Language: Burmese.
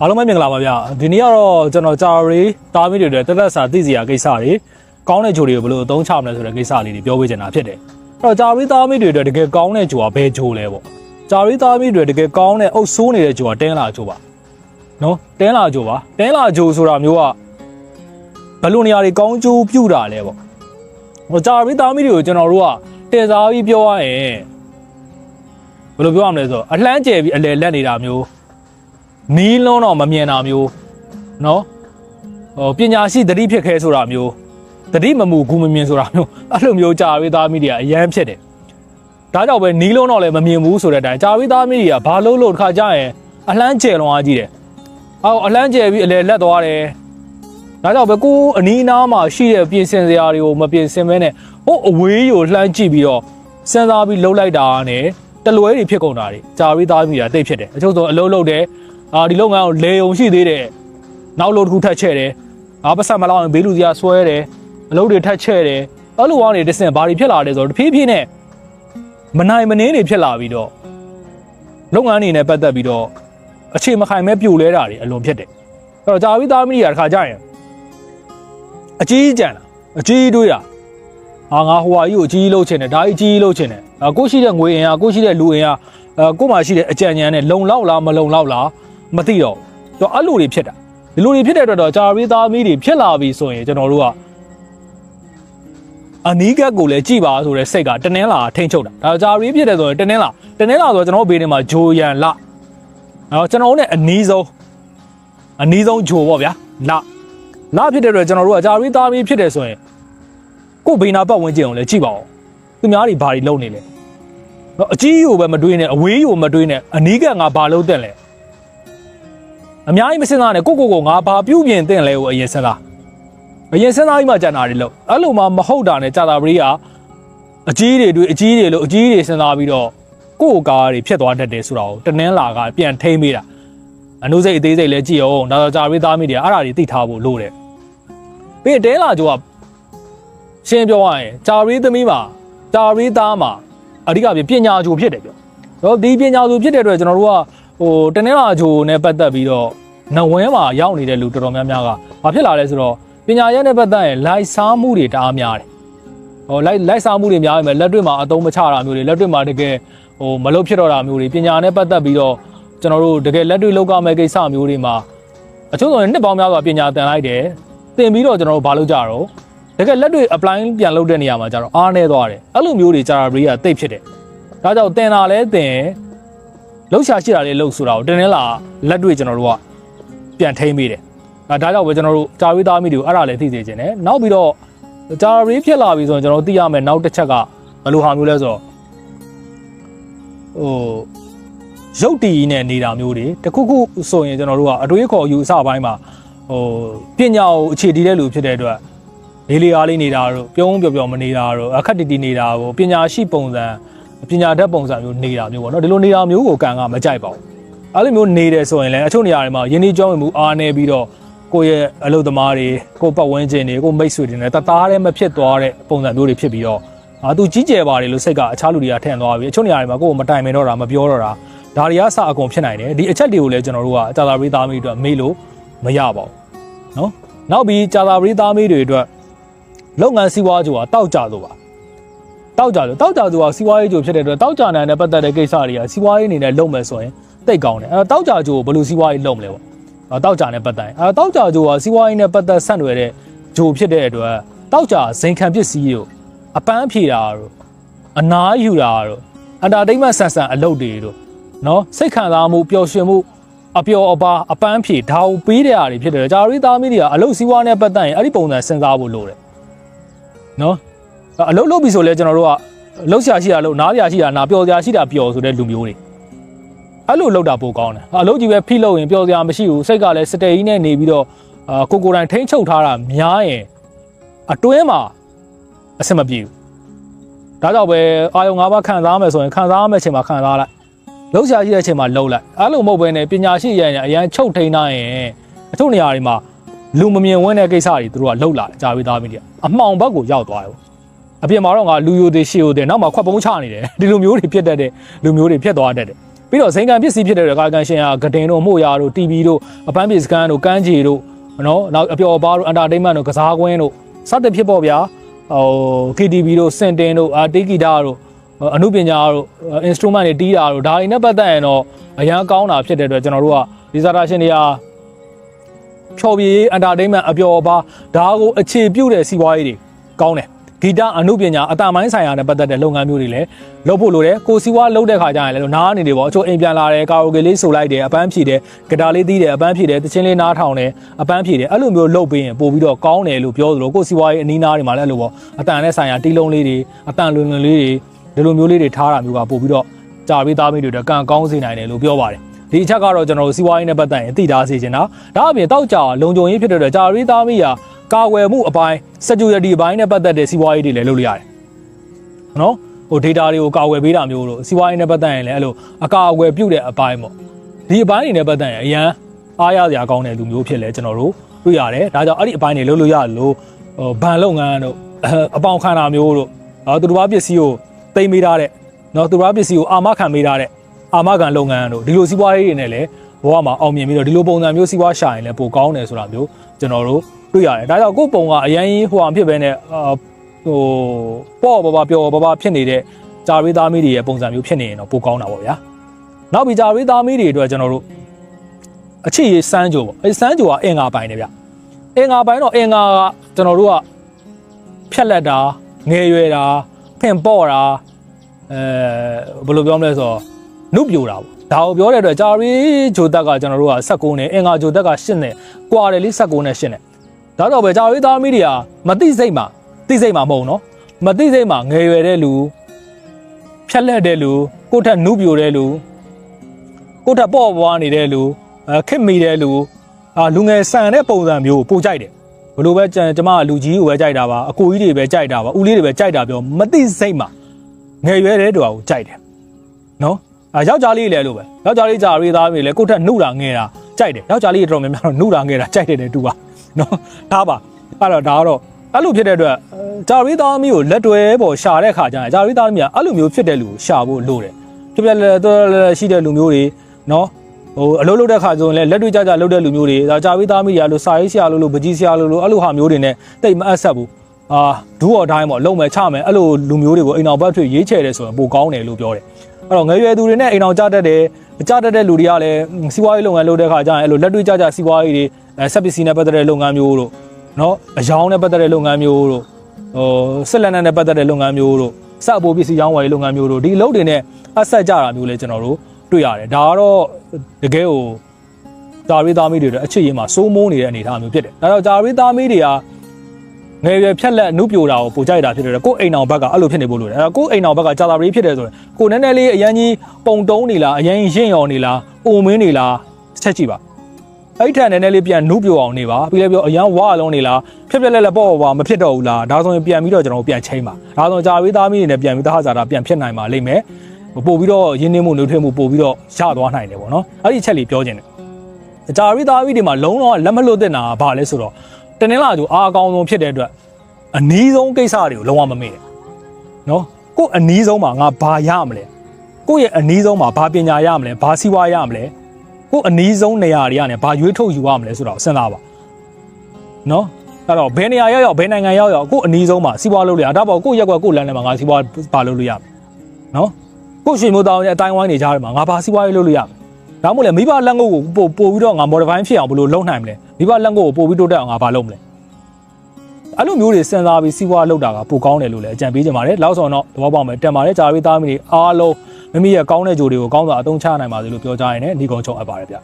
အားလုံးပဲမင်္ဂလာပါဗျာဒီနေ့ကတော့ကျွန်တော်ကြာရီတားမီတွေအတွက်တက်သက်စာသိစီရာကိစ္စတွေကောင်းတဲ့ဂျိုတွေကိုဘယ်လိုအသုံးချမလဲဆိုတဲ့ကိစ္စလေးတွေပြောပေးချင်တာဖြစ်တယ်အဲ့တော့ကြာရီတားမီတွေအတွက်တကယ်ကောင်းတဲ့ဂျိုကဘယ်ဂျိုလဲပေါ့ကြာရီတားမီတွေတကယ်ကောင်းတဲ့အုပ်ဆိုးနေတဲ့ဂျိုကတင်းလာဂျိုပါနော်တင်းလာဂျိုပါတင်းလာဂျိုဆိုတာမျိုးကဘယ်လိုနေရာတွေကောင်းကျိုးပြုတာလဲပေါ့ဟိုကြာရီတားမီတွေကိုကျွန်တော်တို့ကတင်စားပြီးပြောရရင်ဘယ်လိုပြောရမလဲဆိုတော့အလှမ်းကျယ်ပြီးအလယ်လက်နေတာမျိုး နီးလုံးတော့မမြင်တာမျိုးเนาะဟိုပညာရှိတတိဖြစ်ခဲဆိုတာမျိုးတတိမမူဂူမမြင်ဆိုတာမျိုးအဲ့လိုမျိုးကြာဝေးသားမိတွေကအရန်ဖြစ်တယ်ဒါကြောင့်ပဲနီးလုံးတော့လည်းမမြင်ဘူးဆိုတဲ့အတိုင်းကြာဝေးသားမိတွေကဘာလို့လို့တစ်ခါကြာရင်အလှမ်းကျယ်လွန်အားကြီးတယ်အော်အလှမ်းကျယ်ပြီးအလဲလက်သွားတယ်ဒါကြောင့်ပဲကိုအနီးအနားမှာရှိတဲ့ပြင်ဆင်စရာတွေကိုမပြင်ဆင်မဲနဲ့ဟိုအဝေးကိုလှမ်းကြည့်ပြီးတော့စဉ်းစားပြီးလှုပ်လိုက်တာနဲ့တလွဲတွေဖြစ်ကုန်တာတွေကြာဝေးသားမိတာတိတ်ဖြစ်တယ်အချို့ဆိုအလုံးလုံးတယ် အာဒီလုပ်ငန်းကိုလေုံရှိသေးတယ်နောက်လို့တစ်ခုထပ်ချဲ့တယ်အာပတ်ဆက်မလောက်ရင်ဘေးလူစရာဆွဲတယ်အလုပ်တွေထပ်ချဲ့တယ်အဲ့လိုကနေတစ်စင်ဘာတွေဖြစ်လာလဲဆိုတော့တဖြည်းဖြည်းနဲ့မနိုင်မနှင်းတွေဖြစ်လာပြီးတော့လုပ်ငန်းတွေနဲ့ပတ်သက်ပြီးတော့အခြေမခိုင်မဲပြိုလဲတာတွေအလွန်ဖြစ်တယ်အဲ့တော့ကြာပြီးသားမီးရတခါကြရင်အကြီးကြံတာအကြီးတွေးတာအာငါဟိုဟာကြီးကိုအကြီးလုပ်ချင်တယ်ဒါကြီးအကြီးလုပ်ချင်တယ်အာကိုရှိတဲ့ငွေအင်အားကိုရှိတဲ့လူအင်အားအဲကိုမှရှိတဲ့အကြံဉာဏ်နဲ့လုံလောက်လားမလုံလောက်လား မသိတော့ဘူးတော့အဲ့လိုတွေဖြစ်တာဒီလိုတွေဖြစ်တဲ့အတွက်တော့ဂျာရီသားမီးတွေဖြစ်လာပြီဆိုရင်ကျွန်တော်တို့ကအနီးကပ်ကိုလည်းကြည်ပါဆိုတဲ့စိတ်ကတနင်းလာထိမ့်ချုပ်တာဒါဂျာရီဖြစ်တယ်ဆိုရင်တနင်းလာတနင်းလာဆိုတော့ကျွန်တော်တို့ဘေးထဲမှာဂျိုရန်လနော်ကျွန်တော်တို့ ਨੇ အနီးဆုံးအနီးဆုံးဂျိုပေါ့ဗျာလလဖြစ်တဲ့အတွက်ကျွန်တော်တို့ကဂျာရီသားမီးဖြစ်တယ်ဆိုရင်ကိုယ်ဘေးနာပတ်ဝန်းကျင်ကိုလည်းကြည်ပါအောင်သူများတွေဘာတွေလုပ်နေလဲနော်အကြီးကိုပဲမတွေးနဲ့အဝေးကိုမတွေးနဲ့အနီးကပ်ငါဘာလုပ်တဲ့လဲ အများကြီးမစင်စားနဲ့ကိုကိုကိုငါဘာပြုတ်ပြင်တင်လဲကိုအရင်စင်စားအရင်စင်စားကြီးမှကြံတာတွေလို့အဲ့လိုမှမဟုတ်တာနဲ့ကြာတာပရိကအကြီးတွေတွေ့အကြီးတွေလို့အကြီးတွေစင်စားပြီးတော့ကိုကိုကားတွေဖြစ်သွားတတ်တယ်ဆိုတာကိုတနင်းလာကပြန်ထိမ့်မိတာအနုစိတ်အသေးစိတ်လည်းကြည့်အောင်ဒါဆိုကြာပရိသားမိတွေအဲ့ဒါတွေသိထားဖို့လိုတယ်ပြီးရင်တဲလာကျော်ကရှင်းပြောရရင်ကြာပရိသမီးမှာကြာပရိသားမှာအဓိကပြပညာဂျိုဖြစ်တယ်ပြောတော့ဒီပညာဂျိုဖြစ်တဲ့အတွက်ကျွန်တော်တို့က ဟိုတနင်္လာဂျိုနဲ့ပတ်သက်ပြီးတော့နဝင်းမှာရောက်နေတဲ့လူတော်တော်များများကဘာဖြစ်လာလဲဆိုတော့ပညာရပ်နဲ့ပတ်သက်ရင်လိုက်စားမှုတွေတအားများတယ်။ဟိုလိုက်လိုက်စားမှုတွေများပြီမဲ့လက်တွေ့မှာအသုံးမချတာမျိုးတွေလက်တွေ့မှာတကယ်ဟိုမလုပ်ဖြစ်တော့တာမျိုးတွေပညာနဲ့ပတ်သက်ပြီးတော့ကျွန်တော်တို့တကယ်လက်တွေ့လောက်ကမဲ့ကိစ္စမျိုးတွေမှာအချို့ဆိုရင်နှစ်ပေါင်းများစွာပညာသင်လိုက်တယ်။သင်ပြီးတော့ကျွန်တော်တို့ဘာလုပ်ကြတော့တကယ်လက်တွေ့ apply ပြန်လုပ်တဲ့နေရာမှာကျတော့အားနည်းသွားတယ်။အဲ့လိုမျိုးတွေကြာတာဘရီကတိတ်ဖြစ်တယ်။ဒါကြောင့်သင်တာလဲသင် လှုပ်ရှားရှိတာလေးလှုပ်ဆိုတာကိုတင်းနေလာလက်တွေ့ကျွန်တော်တို့ကပြန်ထိမ့်မိတယ်။အဲဒါကြောင့်ပဲကျွန်တော်တို့ကြာဝေးသားမိတွေကိုအဲ့ဒါလည်းသိစေချင်တယ်။နောက်ပြီးတော့ကြာရီဖြစ်လာပြီဆိုရင်ကျွန်တော်တို့သိရမယ်နောက်တစ်ချက်ကဘယ်လိုဟာမျိုးလဲဆိုတော့ဟိုရုပ်တည်နဲ့နေတာမျိုးတွေတခုခုဆိုရင်ကျွန်တော်တို့ကအတွေးခေါ်ယူအစပိုင်းမှာဟိုပညာကိုအခြေတည်တဲ့လူဖြစ်တဲ့အတွက်လေးလေးအားလေးနေတာတို့ပြုံးပျော်ပျော်မနေတာတို့အခက်တတီနေတာကိုပညာရှိပုံစံ ပညာတတ်ပုံစံမျိုးနေတာမျိုးပေါ့နော်ဒီလိုနေတာမျိုးကိုကံကမကြိုက်ပါဘူးအဲ့လိုမျိုးနေတယ်ဆိုရင်လည်းအချို့နေရာတွေမှာယင်းဒီကြောင်းဝင်မှုအားနေပြီးတော့ကိုယ့်ရဲ့အလုပ်သမားတွေကိုယ့်ပတ်ဝန်းကျင်တွေကိုယ့်မိတ်ဆွေတွေနဲ့တသားတည်းမဖြစ်သွားတဲ့ပုံစံမျိုးတွေဖြစ်ပြီးတော့အာသူကြီးကျယ်ပါတယ်လို့စိတ်ကအခြားလူတွေကထင်သွားပြီအချို့နေရာတွေမှာကိုယ့်ကိုမတိုင်ပင်တော့တာမပြောတော့တာဒါတွေကအစအကုန်ဖြစ်နိုင်တယ်ဒီအချက်တွေကိုလည်းကျွန်တော်တို့ကကြာသာပရိသားမိတွေအတွက်မေးလို့မရပါဘူးနော်နောက်ပြီးကြာသာပရိသားမိတွေအတွက်လုပ်ငန်းစီးပွားကြိုကတောက်ကြလို့ပါ တောက်ကြလို့တောက်ကြသူကစီးပွားရေးကြိုဖြစ်တဲ့အတွက်တောက်ကြနိုင်တဲ့ပတ်သက်တဲ့ကိစ္စတွေကစီးပွားရေးအနေနဲ့လုပ်မယ်ဆိုရင်တိတ်ကောင်းတယ်အဲတော့တောက်ကြကြိုကိုဘယ်လိုစီးပွားရေးလုပ်မလဲပေါ့အဲတောက်ကြနဲ့ပတ်သက်အဲတောက်ကြကြိုကစီးပွားရေးနဲ့ပတ်သက်ဆက်နွယ်တဲ့ဂျိုဖြစ်တဲ့အတွက်တောက်ကြဇိမ်ခံပစ္စည်းတို့အပန်းဖြေတာတို့အနားယူတာတို့အတာတိတ်မဆန်ဆန်အလုပ်တွေတို့နော်စိတ်ခံစားမှုပျော်ရွှင်မှုအပျော်အပါအပန်းဖြေဒါကိုပေးတဲ့အားတွေဖြစ်တယ်ဂျာရီသားမီးတွေကအလုပ်စီးပွားနဲ့ပတ်သက်ရင်အဲ့ဒီပုံစံစဉ်းစားဖို့လိုတယ်နော် အလုပ်လုပ်ပြီဆိုလဲကျွန်တော်တို့ကလှုပ်ရှားရှိတာလှုပ်နားရှားရှိတာနားပျော်စရာရှိတာပျော်ဆိုတဲ့လူမျိုးတွေအဲ့လိုလှုပ်တာပိုကောင်းတယ်အလုပ်ကြီးပဲဖိလုပ်ရင်ပျော်စရာမရှိဘူးစိတ်ကလည်းစတေကြီးနဲ့နေပြီးတော့အာကိုကိုယ်တိုင်ထိန်းချုပ်ထားတာများရင်အတွင်းမှာအဆင်မပြေဘူးဒါကြောင့်ပဲအာယုံ၅ပါးခံစားမယ်ဆိုရင်ခံစားရမယ့်အချိန်မှာခံစားလိုက်လှုပ်ရှားရှိတဲ့အချိန်မှာလှုပ်လိုက်အဲ့လိုမဟုတ်ဘဲနဲ့ပညာရှိရရင်အရန်ချုပ်ထိန်းထားရင်အချို့နေရာတွေမှာလူမမြင်ဝန်းတဲ့ကိစ္စတွေသူတို့ကလှုပ်လာတယ်ကြာပြီးသားမိတယ်အမှောင်ဘက်ကိုရောက်သွားတယ်ပေါ့ အပြင်မှာတော့ငါလူယိုသေးရှေယိုသေးနောက်မှာခွက်ပုံးချနေတယ်ဒီလိုမျိုးတွေဖြစ်တတ်တဲ့လူမျိုးတွေဖြစ်သွားတတ်တယ်ပြီးတော့ဇိမ်ကန်ပစ္စည်းဖြစ်တဲ့ကာကန်ရှင်ကဂဒင်တို့မှုရတို့ TV တို့အပန်းပြေစကန်တို့ကန်းကြီးတို့နော်နောက်အပျော်ပါတို့ entertainment တို့ကစားကွင်းတို့စသဖြင့်ပေါ့ဗျာဟို KTV တို့စင်တင်တို့အာတေးဂီတာတို့အမှုပညာတို့ instrument တွေတီးတာတို့ဒါတွေနဲ့ပတ်သက်ရင်တော့အရန်ကောင်းတာဖြစ်တဲ့အတွက်ကျွန်တော်တို့ကဒီဇာတာရှင်တွေကဖြော်ပြေး entertainment အပျော်ပါဒါကိုအခြေပြုတဲ့စီးပွားရေးတွေကောင်းတယ် ဂီတအမှုပညာအတမိုင်းဆိုင်ရာနဲ့ပတ်သက်တဲ့လုပ်ငန်းမျိုးတွေလည်းလုပ်ဖို့လိုတယ်ကိုစီဝါလုပ်တဲ့ခါကျရင်လည်းနားနေတယ်ပေါ့အချို့အိမ်ပြန်လာတယ်ကာရိုကေလေးဆိုလိုက်တယ်အပန်းဖြည့်တယ်ဂီတာလေးတီးတယ်အပန်းဖြည့်တယ်တချင်းလေးနားထောင်တယ်အပန်းဖြည့်တယ်အဲ့လိုမျိုးလုပ်ပေးရင်ပို့ပြီးတော့ကောင်းတယ်လို့ပြောသလိုကိုစီဝါရဲ့အနီးနားတွေမှာလည်းအဲ့လိုပေါ့အတန်နဲ့ဆိုင်ရာတီးလုံးလေးတွေအတန်လွင်လွင်လေးတွေဒီလိုမျိုးလေးတွေထားတာမျိုးကပို့ပြီးတော့ကြာပြီးသားမိတွေတော့ကံကောင်းစေနိုင်တယ်လို့ပြောပါတယ် ဒီအချက်ကတော့ကျွန်တော်တို့စီးပွားရေးနဲ့ပတ်သက်ရင်သိထားစေချင်တာဒါအပြင်တောက်ကြလုံခြုံရေးဖြစ်တဲ့အတွက်ကြာပြီးသားမိရာကာဝယ်မှုအပိုင်း security အပိုင်းနဲ့ပတ်သက်တဲ့စီးပွားရေးတွေလည်းလုပ်လို့ရတယ်နော်ဟို data တွေကိုကာဝယ်ပေးတာမျိုးတို့စီးပွားရေးနဲ့ပတ်သက်ရင်လည်းအဲ့လိုအကာအကွယ်ပြုတ်တဲ့အပိုင်းပေါ့ဒီအပိုင်းတွေနဲ့ပတ်သက်ရင်အရန်အားရစရာကောင်းတဲ့လူမျိုးဖြစ်လဲကျွန်တော်တို့တွေ့ရတယ်ဒါကြောင့်အဲ့ဒီအပိုင်းတွေလုပ်လို့ရလို့ဟိုဘဏ်လုပ်ငန်းတို့အပေါင်ခံတာမျိုးတို့အော်သူတို့ဘာပစ္စည်းကိုတိမ့်ပေးထားတဲ့နော်သူတို့ဘာပစ္စည်းကိုအာမခံပေးထားတဲ့ အာမခံလုပ်ငန်းတို့ဒီလိုစီးပွားရေးတွေနဲ့လည်းဘဝမှာအောင်မြင်ပြီးတော့ဒီလိုပုံစံမျိုးစီးပွားရှာရင်လည်းပိုကောင်းတယ်ဆိုတာမျိုးကျွန်တော်တို့တွေ့ရတယ်ဒါကြောင့်ကိုယ့်ပုံကအရန်ဟိုအောင်ဖြစ်ပဲနဲ့အာဟိုပေါ့ပါပါပျော်ပါပါဖြစ်နေတဲ့ဂျာရီသားမီးတွေရဲ့ပုံစံမျိုးဖြစ်နေရင်တော့ပိုကောင်းတာပေါ့ဗျာနောက်ပြီးဂျာရီသားမီးတွေအတွက်ကျွန်တော်တို့အချစ်ရေးစမ်းကြိုပေါ့အဲစမ်းကြိုကအင်္ဂါပိုင်းနေဗျအင်္ဂါပိုင်းတော့အင်္ဂါကကျွန်တော်တို့ကဖြက်လက်တာငယ်ရွယ်တာဖင်ပေါ့တာအဲဘယ်လိုပြောမလဲဆိုတော့ နုပြိုတာပေါ့ဒါကိုပြောတဲ့အတွက်ဂျာရီဂျိုတက်ကကျွန်တော်တို့က16နဲ့အင်္ဂါဂျိုတက်က8နဲ့ကွာတယ်လေ16နဲ့8နဲ့ဒါတော့ပဲဂျာရီသားမီးတွေကမသိစိတ်မှာသိစိတ်မှာမဟုတ်နော်မသိစိတ်မှာငယ်ရွယ်တဲ့လူဖြက်လက်တဲ့လူကိုယ့်ထက်နုပြိုတဲ့လူကိုယ့်ထက်ပေါ့ပွားနေတဲ့လူအဲခစ်မိတဲ့လူအာလူငယ်ဆန်တဲ့ပုံစံမျိုးကိုပိုကြိုက်တယ်ဘလို့ပဲကျန်ကျမကလူကြီးကိုပဲကြိုက်တာပါအကိုကြီးတွေပဲကြိုက်တာပါဦးလေးတွေပဲကြိုက်တာပြောမသိစိတ်မှာငယ်ရွယ်တဲ့တူကိုကြိုက်တယ်နော် အာယောက်ျားလေးလည်းလို့ပဲယောက်ျားလေးကြာရေးသားပြီလေကိုယ့်ထက်နှုတ်တာငယ်တာကြိုက်တယ်ယောက်ျားလေးတော်များများတော့နှုတ်တာငယ်တာကြိုက်တယ်တဲ့တူပါနော်ဒါပါအဲ့တော့ဒါကတော့အဲ့လိုဖြစ်တဲ့အတွက်ကြာရေးသားမီးကိုလက်တွဲပေါ်ရှာတဲ့ခါကျရင်ကြာရေးသားမီးကအဲ့လိုမျိုးဖြစ်တဲ့လူကိုရှာဖို့လိုတယ်ဖြစ်ပြလဲတော်ရှိတဲ့လူမျိုးတွေနော်ဟိုအလုပ်လုပ်တဲ့ခါဆိုရင်လည်းလက်တွေ့ကြကြလုပ်တဲ့လူမျိုးတွေဒါကြာပြီးသားမိတွေအလိုစာရေးဆရာလို့လို့ပကြီးဆရာလို့လို့အဲ့လိုဟာမျိုးတွေနဲ့တိတ်မအပ်ဆက်ဘူးအာဒူးော်တိုင်းပေါ့လုံမယ်ချမယ်အဲ့လိုလူမျိုးတွေကိုအိမ်အောင်ဘက်ထွေရေးချယ်တယ်ဆိုရင်ပိုကောင်းတယ်လို့ပြောတယ် အဲ့တော့ငယ်ရွယ်သူတွေနဲ့အိမ်အောင်ကြတတ်တယ်ကြတတ်တဲ့လူတွေကလည်းစီးပွားရေးလုပ်ငန်းလုပ်တဲ့ခါကျရင်အဲ့လိုလက်တွေ့ကြကြစီးပွားရေးတွေဆက်ပစ္စည်းနဲ့ပတ်သက်တဲ့လုပ်ငန်းမျိုးတို့နော်အယောင်နဲ့ပတ်သက်တဲ့လုပ်ငန်းမျိုးတို့ဟိုစစ်လက်နက်နဲ့ပတ်သက်တဲ့လုပ်ငန်းမျိုးတို့စအပိုးပစ္စည်းရောင်းဝယ်ရေးလုပ်ငန်းမျိုးတို့ဒီအလုပ်တွေနဲ့အဆက်ကြတာမျိုးလဲကျွန်တော်တို့တွေ့ရတယ်ဒါကတော့တကယ်ကိုဂျာရီသားမီးတွေတော့အချစ်ရင်မှာစိုးမိုးနေတဲ့အနေအထားမျိုးဖြစ်တယ်ဒါတော့ဂျာရီသားမီးတွေက ငယ်ရွယ်ဖြက်လက်နုပြိုတာကိုပိုကြိုက်တာဖြစ်တယ်ကိုယ်အိမ်အောင်ဘက်ကအဲ့လိုဖြစ်နေဖို့လိုတယ်အဲ့တော့ကိုယ်အိမ်အောင်ဘက်ကဂျာတာရီဖြစ်တယ်ဆိုရင်ကိုယ်နည်းနည်းလေးအရန်ကြီးပုံတုံးနေလားအရန်ရင့်ရော်နေလားအိုမင်းနေလားချက်ကြည့်ပါအဲ့ထက်နည်းနည်းလေးပြန်နုပြိုအောင်နေပါပြီးလည်းပြောအရန်ဝါလုံးနေလားဖြက်ဖြက်လက်လက်ပေါ့ပေါ့မဖြစ်တော့ဘူးလားဒါဆိုရင်ပြန်ပြီးတော့ကျွန်တော်ပြန်ချိန်ပါဒါဆိုဂျာရီသားမီးတွေနဲ့ပြန်ပြီးသဟဇာတာပြန်ဖြစ်နိုင်ပါလိမ့်မယ်ပို့ပြီးတော့ရင်းနှီးမှုနှွေးထွေးမှုပို့ပြီးတော့ရသွားနိုင်တယ်ပေါ့နော်အဲ့ဒီချက်လေးပြောခြင်းတယ်အကြာရီသားပြီးဒီမှာလုံးလုံးလက်မလွတ်တဲ့နာကဘာလဲဆိုတော့ တနင်္လာကျူအားအကောင်းဆုံးဖြစ်တဲ့အတွက်အနီးဆုံးကိစ္စတွေကိုလုံးဝမမေ့နဲ့နော်ကို့အနီးဆုံးမှာငါဘာရမလဲကို့ရဲ့အနီးဆုံးမှာဘာပညာရမလဲဘာစီးပွားရမလဲကို့အနီးဆုံးနေရာတွေကနေဘာရွေးထုတ်ယူရမလဲဆိုတော့စဉ်းစားပါနော်အဲ့တော့ဘယ်နေရာရောက်ရောက်ဘယ်နိုင်ငံရောက်ရောက်ကို့အနီးဆုံးမှာစီးပွားလုပ်လို့ရဒါပေါ့ကို့ရက်ကွက်ကို့လမ်းထဲမှာငါစီးပွားပါလုပ်လို့ရမယ်နော်ကို့ရွှေမိုးတောင်းရဲ့အတိုင်းဝိုင်းနေကြတယ်မှာငါဘာစီးပွားရေးလုပ်လို့ရမလဲ။ ဒါမှမဟုတ်လေမိဘလက်ငုပ်ကိုပို့ပို့ပြီးတော့ငါ modify ဖြစ်အောင်ဘယ်လိုလုပ်နိုင်မလဲ။မိဘလက်ငုပ်ကိုပို့ပြီးတိုးတက်အောင်ငါဘာလုပ်မလဲ။အဲ့လိုမျိုးတွေစဉ်းစားပြီးစီးပွားလုပ်တာကပိုကောင်းတယ်လို့လည်းအကြံပေးကြပါတယ်။လောက်ဆောင်တော့သဘောပေါက်မယ်တက်ပါတယ်ဂျာရီသားမီတွေအားလုံးမိမိရဲ့ကောင်းတဲ့ဂျိုတွေကိုကောင်းစွာအသုံးချနိုင်ပါစေလို့ပြောကြရင်လည်းညီကုန်းချုပ်အပ်ပါတယ်ဗျ